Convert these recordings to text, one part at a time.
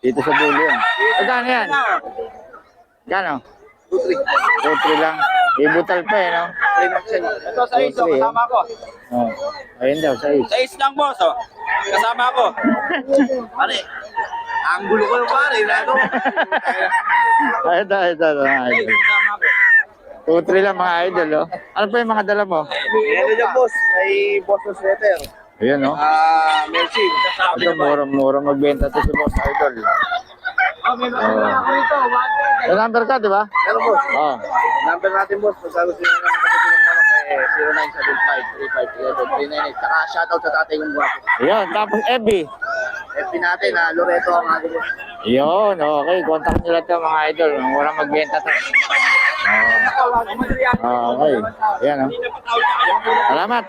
Dito sa dulo yan. Magkano yan? Gano? 2-3 lang. Ibutal pa eh, no? Ito sa iso, Two, three, kasama ko. Oh. Ayun daw, size. Sa is lang boss, oh. Kasama ko. Pare, ang gulo ko yung pare, lalo. Ay, ito, ito, ito, mga idol. Kasama ko. 2-3 lang mga idol, oh. Ano pa yung mga dala mo? Meron dyan boss, may boss ng sweater. Ayan, no? Ah, Mercy. Kasama Ito, mura-mura magbenta to si Boss Idol. Oh, may mga Oh. ako ito. May number ka, di ba? Meron boss. Oo. Number natin boss, pag gusto nyo naman matutulong naman kay 0975-3511-398. Saka shoutout sa tatay kong guwapo. Ayun, tapos FB. FB natin, ah, Loreto ang ating boss. Yun, okay. Contact nila to mga idol. Mura magbenta to. Oh, okay. Ayan, oh. Salamat.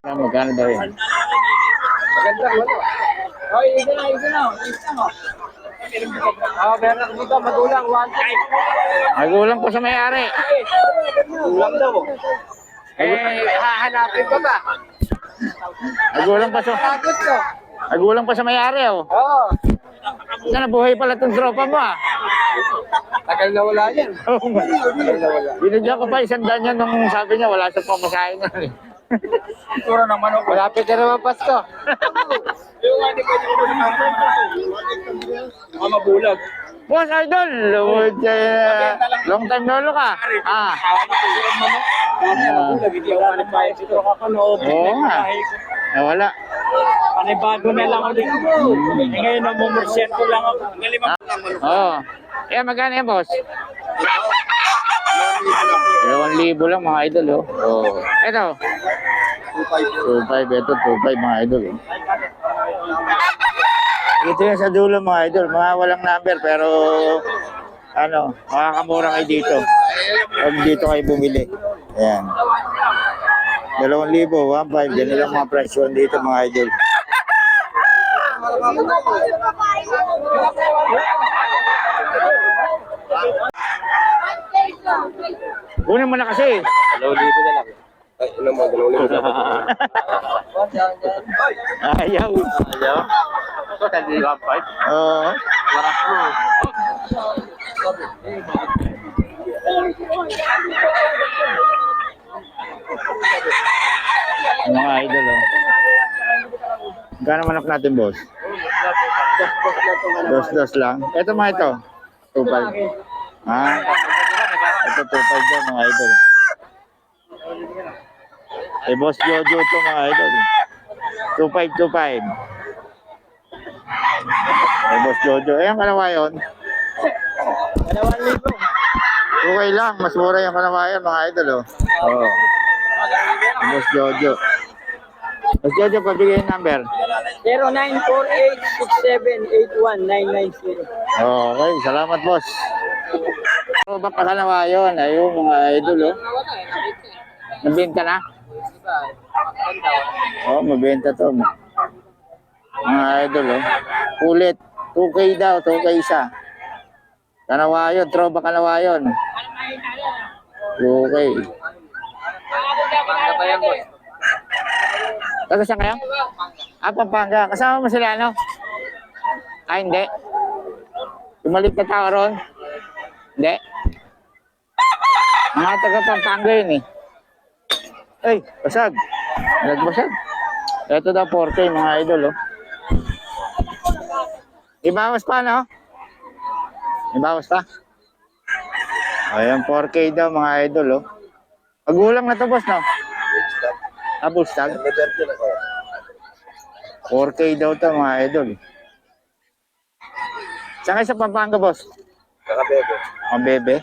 Ah, Magkano daw yun? Maganda, wala. Oy, isa na, isa na. Isa na. Ah, meron ako dito, magulang, one time. Magulang po sa may-ari. Magulang daw. Eh, hahanapin ko ba? Magulang pa sa... Ko. Magulang pa sa may-ari, oh. Oo. Sana buhay pala itong tropa mo, ah. Tagal na wala yan. Oo nga. Tagal na wala. Binigyan ko pa isang daan yan nung sabi niya wala siyang pamasahin na. Tura ng manok. Malapit na naman Pasko. Yung ano ko Mga mabulag. Boss Idol, would, uh, long time no look ah. Ah, Mabulag, hindi ako manipayad dito. Kakaloob. oo nga. Nawala. Panibago na lang ulit. Eh, ngayon, namumursyento lang ako. Manok. Oo. Eh, magkano yan, boss? Dalawang libo lang mga idol, oh. Oo. Ito. 2.5. Ito, 2.5 mga idol, oh. Ito yung sa dulo mga idol. Mga walang number, pero ano, makakamura kayo dito. Pag dito kayo bumili. Ayan. Dalawang libo, 1.5. Yan lang mga presyo dito mga idol. Una mo na kasi. Dalawang libo na lang. Ay, ano mo, dalawang libo na lang. Ayaw. Ayaw. Ito, dali ka, five. Oo. Waras mo. Mga idol, oh. Gano'n manok natin, boss? Dos-dos lang. Ito mga ito. 2.5. Ha? Ito 2.5 daw mga idol. Eh, boss Jojo to mga idol. 2.5, 2.5. Eh, boss Jojo. Eh, ang kalawayon. Dalawang libo. Okay lang. Mas mura yung kalawayan mga idol, oh. Oo. Eh, boss Jojo. Boss Jojo, pabigay yung number. 0948-6781-990. Okay, salamat boss. Ano ba pakalawa yun? Ayun, mga idol, oh. Nabenta na? Oh, mabenta to. Mga idol, oh. Kulit. 2K daw, 2K isa. Kanawayon, tropa kanawayon. 2K. Taga saan kayo? Ah, Pampanga. Kasama mo sila, ano? Ah, hindi. Tumalit na tao ron? Hindi. Mga taga Pampanga yun eh. Ay, basag. Nagbasag. Ito daw 4K mga idol oh. Ibawas pa no? Ibawas pa? Ayan 4K daw mga idol oh. Magulang na to boss no? Ah, bustag? 4K daw to mga idol. Saan kayo sa Pampanga boss? Kakabebe. Ang bebe.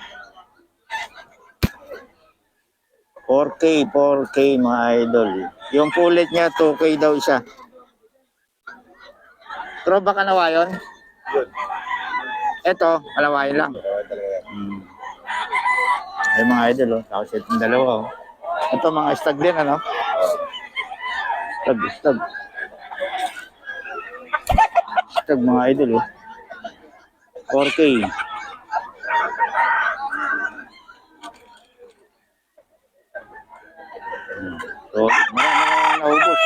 4K, 4K mga idol. Yung pulit niya, 2K daw isa. Troba ka nawayon? Yun. Ito, kalawayan lang. Hmm. Ay mga idol, oh. Tapos itong dalawa, oh. Ito mga stag din, ano? Stag, stag. Stag mga idol, oh. 4K. So, marami na naubos.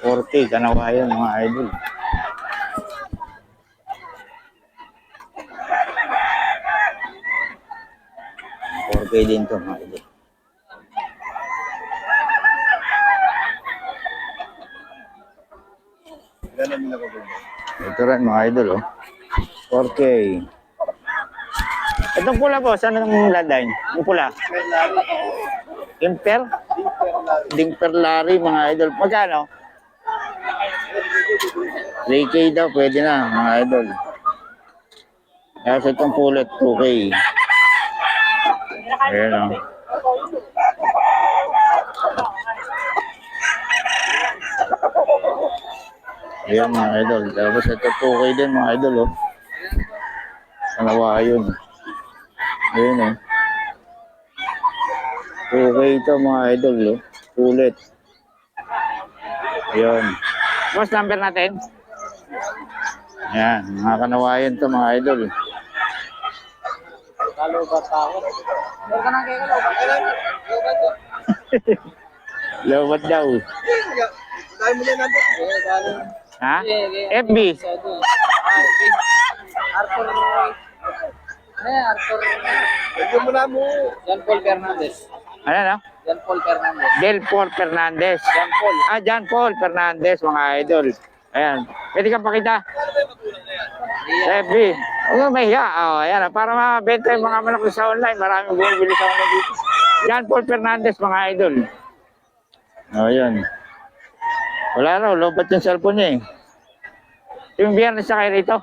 4K, kanawayan mga idol. K din to mga idol. Ito rin mga idol oh. 4K. Itong pula po, saan ang ladine? Yung pula? Imper? Dimper Larry mga idol. Magkano? 3K daw, pwede na mga idol. Kasi itong pulot 2K. Ayan o. Ayan mga idol. Tapos ito 2K din mga idol oh. Kanawa yun. Ayan oh. 2K ito mga idol oh. Pulit. Ayan. Boss number natin? Ayan. Mga kanawayan to mga idol. Kalo ba tao? Lowbat daw. Ha? FB. Arthur. Eh, Arthur. Ito mo na mo. John Paul Fernandez. Ano na? John Paul Fernandez. Del Paul Fernandez. John Paul. Ah, John Paul Fernandez, mga idol. Ayan. Pwede kang pakita? FB. Huwag kang mahiya. Oh, ayan. Para mabenta yung mga manok sa online. Maraming bumibili sa online dito. John Paul Fernandez, mga idol. Oh, ayan. Wala raw. Lobat yung cellphone niya eh. Yung biyernes sa kayo rito.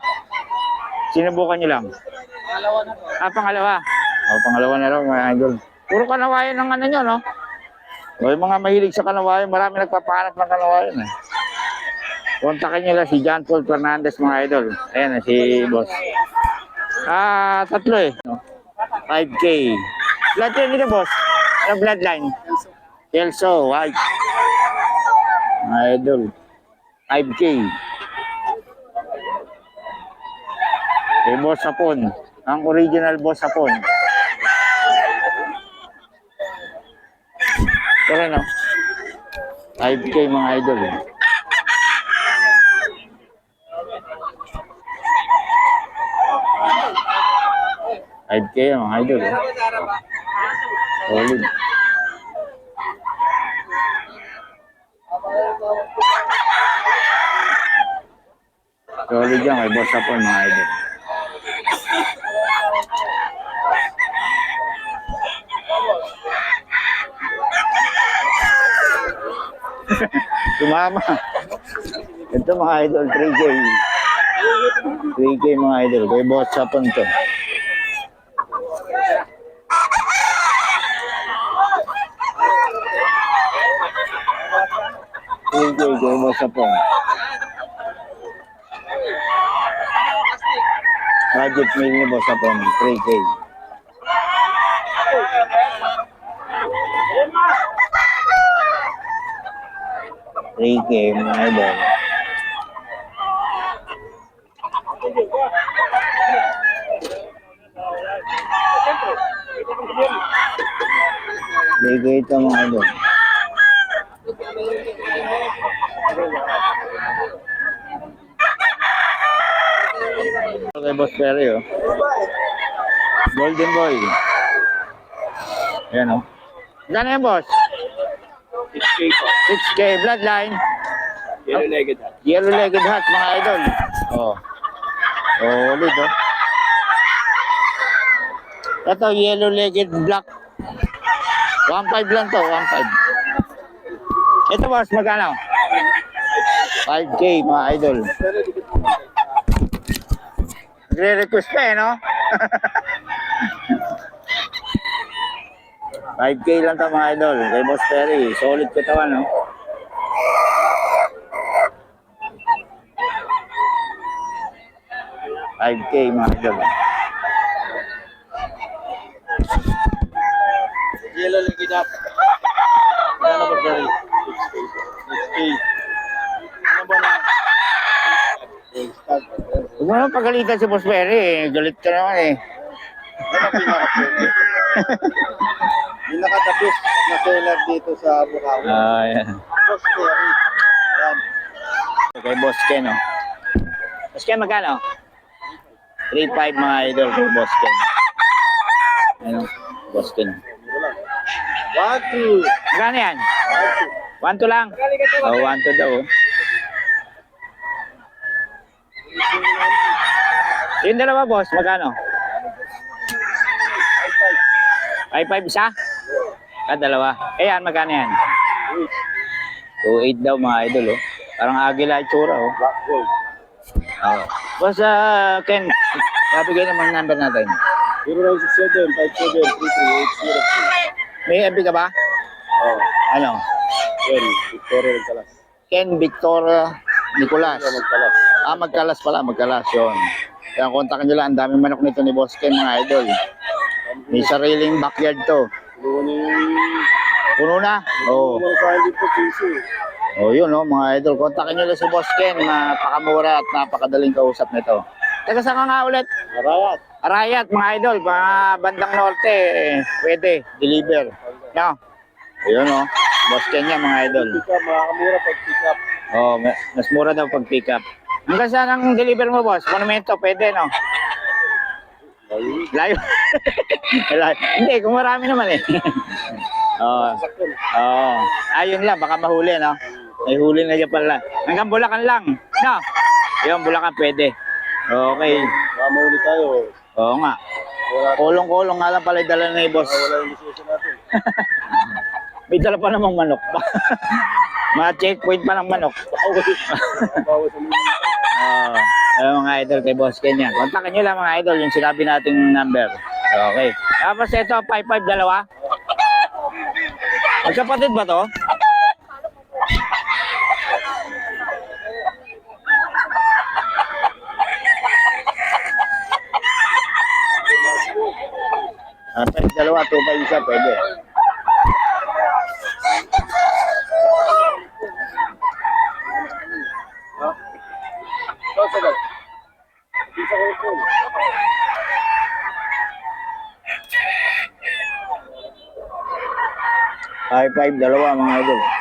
Sinubukan niyo lang. Pangalawa na to. Ah, pangalawa. Oh, pangalawa na raw, mga idol. Puro kanawayan ng ano nyo, no? O, yung mga mahilig sa kanawayan, marami nagpapahanap ng kanawayan, eh. Kontakin nyo lang si John Paul Fernandez, mga idol. Ayan, si boss. Ah, tatlo eh. No? 5K. Blood yun nito, boss. Ano bloodline? Kelso, white. Mga idol. 5K. Eh, boss sapon. Ang original boss sapon. Pero no? 5K mga idol. eh. Five K mga idol. Eh. Solid. Solid yan kay boss sapon mga idol. Sumama. Ito mga idol, 3K. 3K mga idol. Kay boss sapon to. Thank you, kay boss sapon. Budget meal ni boss sapon, 3K. Three K mga idol. Three K ito mga. Boss Perry, oh. Golden Boy. Ayan, oh. Gano'n yan, boss? 6K po. 6K bloodline. Yellow legged hat. Yellow legged hat, mga idol. Oh. Oh, ulit, oh. Ito, yellow legged black. 1.5 lang to, 1.5. Ito, boss, magkano? 5K, mga idol. Nagre-request pa eh, no? 5K lang to mga idol. Kay Boss Perry. Solid katawan, no? Five K mga idol. Yellow legged hat. Ano ba sir? 6K. 6K. Ano ba na? Huwag mo naman pagalitan si Boss Perry. eh. Galit ka naman eh. Ano pinaka-pwede? Pinaka-the best na seller dito sa Bukawi. Ah, yan. Boss Terry. Yan. kay Boss Ken, oh. Boss Ken, magkano? 3.5 mga idol kay Boss Ken. Ano? Boss Ken. One, two. Magkano yan? 1 to lang. Oh, 1 to daw. oh. Yung dalawa, boss, magkano? 5.5 isa? Ah, dalawa. Eh, yan, magkano yan? 2.8 daw, mga idol, oh. Parang agila itsura, oh. Black gold. Oh. Boss, ah, Ken, nabigay naman ang number natin. 0967 57 May FB ka ba? Oh, Ano? Ken, Victoria Magkalas. Ken Victoria Nicolas. Magkalas. Ah, magkalas pala, magkalas yun. Kaya kontakin nyo lang, ang daming manok nito ni Boss Ken, mga idol. May sariling backyard to. Puno na? Oo. Mga 500 po piso. Oh. yun, oh, mga idol. Kontakin nyo lang si Boss Ken. Napakamura at napakadaling kausap nito. Teka, saan ka nga ulit? Marayat. Arayat, mga idol. Mga bandang norte, eh, pwede. Deliver. No? Ayun, oh. Boss Ken yan, mga idol. Pick up, makakamura pag pick up. Oh, ma- mas mura daw pag pick up. Hanggang saan ang deliver mo, boss? Monumento, pwede, no? Layo. Layo. Hindi, kung marami naman eh. Oo. Sakto. Oo. Ayun lang, baka mahuli, no? May huli na dyan pala. Hanggang Bulacan lang. No? Yung Bulacan pwede. Okay. Baka mahuli tayo. Oo nga. Kulong-kulong nga lang pala dala ni boss. wala yung natin. May dala pa namang manok. Mga checkpoint pa ng manok. Ang Oo. Ayun mga idol kay Boss Kenya. Kontakin nyo lang mga idol yung sinabi nating number. Okay. Tapos ito, 55 dalawa. Magkapatid ba to? Ah, dalawa, 2 isa, pwede. Ko po. Five, five, dalawa mga idol.